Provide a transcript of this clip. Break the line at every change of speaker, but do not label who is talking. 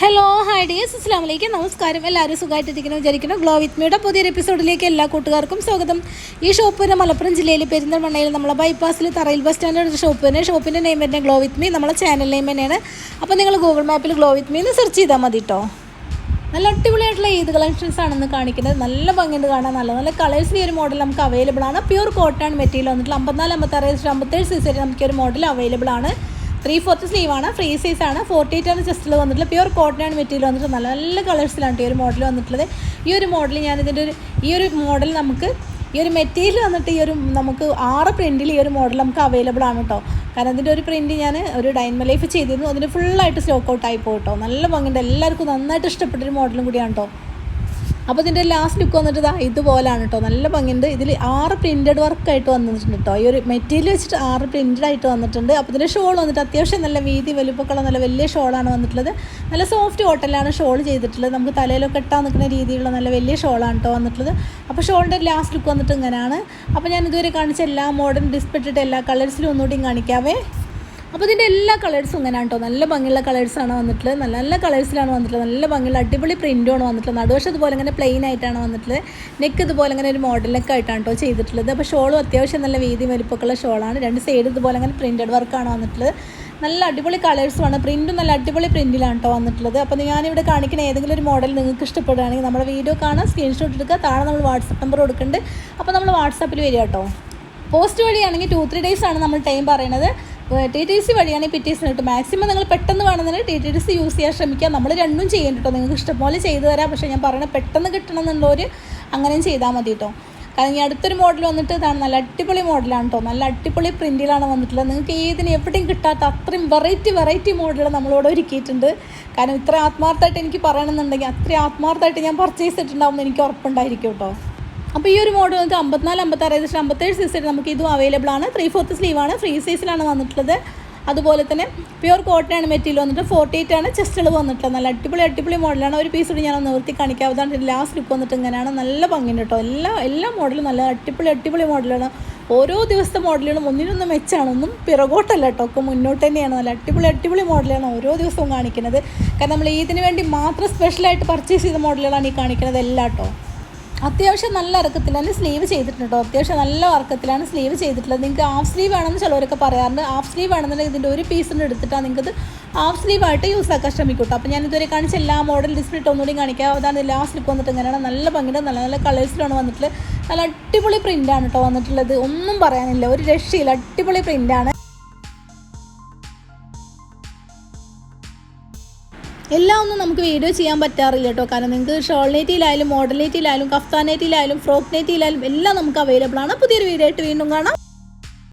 Hello hi dears വലൈക്കും നമസ്കാരം എല്ലാവരും സുഖമായിട്ടിരിക്കുന്നു. വിചാരിക്കുന്നു ഗ്ലോ വിത്ത് മിയുടെ പുതിയൊരു എപ്പിസോഡിലേക്ക് എല്ലാ കൂട്ടുകാർക്കും സ്വാഗതം. ഈ ഷോപ്പ് തന്നെ മലപ്പുറം ജില്ലയിൽ പെരിന്തൽമണ്ണയിൽ നമ്മളെ ബൈപ്പാസിൽ തറയിൽ ബസ് സ്റ്റാൻഡിന്റെ ഷോപ്പ് തന്നെ ഷോപ്പിന്റെ നെയിം തന്നെ ഗ്ലോ വിത്ത് മീ നമ്മളെ ചാനൽ നെയിം തന്നെയാണ്. അപ്പോൾ നിങ്ങൾ ഗൂഗിൾ മാപ്പിൽ ഗ്ലോ വിത്ത് മീ എന്ന് സെർച്ച് ചെയ്താൽ മതി കേട്ടോ നല്ല അടിപൊളിയായിട്ടുള്ള ഈദ് കളക്ഷൻസ് ആണെന്ന് കാണിക്കുന്നത്. നല്ല ഭംഗിയുണ്ട് കാണാൻ. നല്ല നല്ല കളേഴ്സ് ഈ ഒരു മോഡൽ നമുക്ക് അവൈലബിൾ ആണ്. പ്യൂർ കോട്ടൺ മെറ്റീരിയൽ വന്നിട്ടുള്ള അമ്പത്തിനാല് അമ്പത്താറ് അമ്പത്തേഴ് സൈസ് വരെ നമുക്ക് ഒരു മോഡൽ അവൈലബിൾ ആണ്. ത്രീ ഫോർത്ത് സ്ലീവ് ആണ് ഫ്രീ സൈസ് ആണ്. ഫോർട്ടി എയ്റ്റ് ആണ് ചെസ്റ്റിൽ വന്നിട്ടുള്ളത് പ്യൂർ കോട്ടൺ ആണ് മെറ്റീരിയൽ വന്നിട്ട് നല്ല നല്ല കളേഴ്സിലാണ് ഈ ഒരു മോഡൽ വന്നിട്ടുള്ളത്. ഈ ഒരു മോഡൽ ഞാൻ ഇതിന്റെ ഒരു ഈ ഒരു മോഡൽ നമുക്ക് ഈ ഒരു മെറ്റീരിയൽ വന്നിട്ട് ഈ ഒരു നമുക്ക് ആറ് പ്രിന്റിൽ ഈ ഒരു മോഡൽ നമുക്ക് അവൈലബിൾ ആണ് കേട്ടോ കാരണം അതിന്റെ ഒരു പ്രിന്റ് ഞാൻ ഒരു ഡൈൻമ ലൈഫ് ചെയ്തിരുന്നു. അതിന് ഫുള്ളായിട്ട് സ്റ്റോക്ക് ഔട്ട് ആയി പോയി കേട്ടോ നല്ല ഭംഗിയുണ്ട്. എല്ലാവർക്കും നന്നായിട്ട് ഇഷ്ടപ്പെട്ടൊരു മോഡലും കൂടിയാണ് കേട്ടോ അപ്പോൾ ഇതിന്റെ ലാസ്റ്റ് ലുക്ക് വന്നിട്ട് ഇതാ ഇതുപോലാണ് കേട്ടോ നല്ല ഭംഗിയുണ്ട്. ഇതിൽ ആറ് പ്രിന്റഡ് വർക്കായിട്ട് വന്നിട്ടുണ്ട് കേട്ടോ ഈ ഒരു മെറ്റീരിയൽ വെച്ചിട്ട് ആറ് പ്രിന്റഡ് ആയിട്ട് വന്നിട്ടുണ്ട്. അപ്പോൾ ഇതിന്റെ ഷോൾ വന്നിട്ട് അത്യാവശ്യം നല്ല വീതി വലുപ്പമുള്ള നല്ല വലിയ ഷോളാണ് വന്നിട്ടുള്ളത്. നല്ല സോഫ്റ്റ് ഹോട്ടലാണ് ഷോൾ ചെയ്തിട്ടുള്ളത്. നമുക്ക് തലയിലൊക്കെ കെട്ടാൻ നിൽക്കുന്ന രീതിയിലുള്ള നല്ല വലിയ ഷോളാണ് കേട്ടോ വന്നിട്ടുള്ളത്. അപ്പോൾ ഷോളിന്റെ ലാസ്റ്റ് ലുക്ക് വന്നിട്ട് ഇങ്ങനെയാണ് അപ്പോൾ ഞാൻ ഇതുവരെ കാണിച്ച എല്ലാ മോഡേൺ ഡിസ്പെട്ടിട്ട് എല്ലാ കളേഴ്സിലും ഒന്നുകൂടിയും കാണിക്കാവേ. അപ്പോൾ ഇതിന്റെ എല്ലാ കളേഴ്സും ഇങ്ങനെ കേട്ടോ നല്ല ഭംഗിയുള്ള കളേഴ്സാണ് വന്നിട്ടുള്ളത്. നല്ല നല്ല കളേഴ്സിലാണ് വന്നിട്ടുള്ളത്. നല്ല ഭംഗിയുള്ള അടിപൊളി പ്രിന്റുമാണ് വന്നിട്ടുള്ളത്. നടുവശം ഇതുപോലെ ഇങ്ങനെ പ്ലെയിൻ ആയിട്ടാണ് വന്നിട്ടുള്ളത്. നെക്ക് ഇതുപോലെ ഇങ്ങനെ ഒരു മോഡലൊക്കെ ആയിട്ടാണ് കേട്ടോ ചെയ്തിട്ടുള്ളത്. അപ്പോൾ ഷോളും അത്യാവശ്യം നല്ല വീതി വലിപ്പൊക്കെയുള്ള ഷോളാണ് രണ്ട് സൈഡ് ഇതുപോലെ ഇങ്ങനെ പ്രിന്റഡ് വർക്കാണ് വന്നിട്ടുള്ളത്. നല്ല അടിപൊളി കളേഴ്സുമാണ് പ്രിന്റും നല്ല അടിപൊളി പ്രിന്റിലാണ് കേട്ടോ വന്നിട്ടുള്ളത്. അപ്പോൾ ഞാനിവിടെ കാണിക്കുന്ന ഏതെങ്കിലും ഒരു മോഡൽ നിങ്ങൾക്ക് ഇഷ്ടപ്പെടുകയാണെങ്കിൽ നമ്മുടെ വീഡിയോ കാണാൻ സ്ക്രീൻഷോട്ട് എടുക്കുക. താഴെ നമ്മൾ വാട്സപ്പ് നമ്പർ കൊടുക്കുന്നുണ്ട്. അപ്പോൾ നമ്മൾ വാട്സാപ്പിൽ വരിക കേട്ടോ പോസ്റ്റ് വഴിയാണെങ്കിൽ ടു ത്രീ ഡേയ്സ് ആണ് നമ്മൾ ടൈം പറയുന്നത് ടി ടി സി വഴിയാണെങ്കിൽ പിറ്റേഴ്സിന് കിട്ടും മാക്സിമം നിങ്ങൾ പെട്ടെന്ന് വേണമെന്നുണ്ടെങ്കിൽ ടി ടി സി യൂസ് ചെയ്യാൻ ശ്രമിക്കുക. നമ്മൾ രണ്ടും ചെയ്യും കേട്ടോ. നിങ്ങൾക്ക് ഇഷ്ടംപോലെ ചെയ്തു തരാം. പക്ഷേ ഞാൻ പറയണത് പെട്ടെന്ന് കിട്ടണം എന്നുള്ളവർ അങ്ങനെയും ചെയ്താൽ മതി കേട്ടോ. കാരണം ഈ അടുത്തൊരു മോഡൽ വന്നിട്ട് ഇതാണ് നല്ല അടിപൊളി മോഡലാണ് കേട്ടോ. നല്ല അടിപൊളി പ്രിന്റിലാണ് വന്നിട്ടുള്ളത്. നിങ്ങൾക്ക് ഏതിന് എവിടെയും കിട്ടാത്ത അത്രയും വെറൈറ്റി വെറൈറ്റി മോഡലുകൾ നമ്മളോട് ഒരുക്കിയിട്ടുണ്ട്. കാരണം ഇത്ര ആത്മാർത്ഥമായിട്ട് എനിക്ക് പറയണമെന്നുണ്ടെങ്കിൽ അത്രയും ആത്മാർത്ഥമായിട്ട് ഞാൻ പർച്ചേസ് ചെയ്തിട്ടുണ്ടാവുമെന്ന് എനിക്ക് ഉറപ്പുണ്ടായിരിക്കും കേട്ടോ. അപ്പോൾ ഈ ഒരു മോഡൽ വന്നിട്ട് അമ്പത്തിനാല് അമ്പത്താറ് ഏകദേശം അമ്പത്തേഴ് സൈസിൽ നമുക്ക് ഇതും അവൈലബിൾ ആണ്. ത്രീ ഫോർത്ത് ആണ്. ഫ്രീ സൈസിലാണ് വന്നിട്ടുള്ളത്. അതുപോലെ തന്നെ പ്യൂർ കോട്ടൺ ആണ് മെറ്റീരിയൽ വന്നിട്ട് ഫോർട്ടി എയ്റ്റ് ആണ് ചെസ്റ്റുകൾ വന്നിട്ടുള്ളത്. നല്ല അടിപൊളി അടിപൊളി മോഡലാണ് ഒരു പീസ് കൂടി ഞാൻ നിവർത്തി കാണിക്കാം അതാണ് ലാസ്റ്റ് ലുക്ക് വന്നിട്ട് ഇങ്ങനെയാണ്. നല്ല ഭംഗിയുണ്ട് കേട്ടോ. എല്ലാ എല്ലാ മോഡലും നല്ല അടിപൊളി അടിപൊളി മോഡലാണ് ഓരോ ദിവസത്തെ മോഡലുകളും ഒന്നിനൊന്നും മെച്ചാണ് ഒന്നും പിറകോട്ടല്ല കേട്ടോ. ഒക്കെ മുന്നോട്ട് തന്നെയാണ്. നല്ല അടിപൊളി അടിപൊളി മോഡലാണ് ഓരോ ദിവസവും കാണിക്കുന്നത്. കാരണം നമ്മൾ ഇതിനു വേണ്ടി മാത്രം സ്പെഷ്യലായിട്ട് പർച്ചേസ് ചെയ്ത മോഡലുകളാണ് ഈ കാണിക്കുന്നത്. എല്ലാം കേട്ടോ. അത്യാവശ്യം നല്ല ഇറക്കത്തിലാണ് സ്ലീവ് ചെയ്തിട്ടുണ്ട് കേട്ടോ അത്യാവശ്യം നല്ല ഇറക്കത്തിലാണ് സ്ലീവ് ചെയ്തിട്ടുള്ളത്. നിങ്ങൾക്ക് ഹാഫ് സ്ലീവ് ആണെന്ന് ചിലവരൊക്കെ പറയാറുണ്ട്. ഹാഫ് സ്ലീവ് ആണെന്നുണ്ടെങ്കിൽ ഇതിന്റെ ഒരു പീസിന്റെ എടുത്തിട്ടാണ് നിങ്ങൾക്ക് ഹാഫ് സ്ലീവ് ആയിട്ട് യൂസ് ആക്കാൻ ശ്രമിക്കും കേട്ടോ അപ്പോൾ ഞാൻ കാണിച്ച എല്ലാ മോഡൽ ഡിസ്പ്ലേ ഒന്നുകൂടി കാണിക്കാം. അതാണ് ലാസ്റ്റ് ലുക്ക് വന്നിട്ട് ഇങ്ങനെയാണ് നല്ല ഭംഗിയുടെ നല്ല നല്ല കളേഴ്സിലാണ് വന്നിട്ടുള്ളത്. നല്ല അടിപൊളി പ്രിന്റാണ് കേട്ടോ വന്നിട്ടുള്ളത്. ഒന്നും പറയാനില്ല. ഒരു രക്ഷയില്ല. അടിപൊളി പ്രിന്റാണ് എല്ലാം ഒന്നും നമുക്ക് വീഡിയോ ചെയ്യാൻ പറ്റാറില്ല കേട്ടോ. കാരണം നിങ്ങൾക്ക് ഷോൾ നെറ്റിയിലായാലും മോഡൽ നെറ്റിയിലായാലും കഫ്താൻ ഫ്രോക്ക് നെറ്റിയിലായാലും എല്ലാം നമുക്ക് അവൈലബിൾ ആണ്. പുതിയൊരു വീഡിയോ ആയിട്ട് വീണ്ടും കാണാം.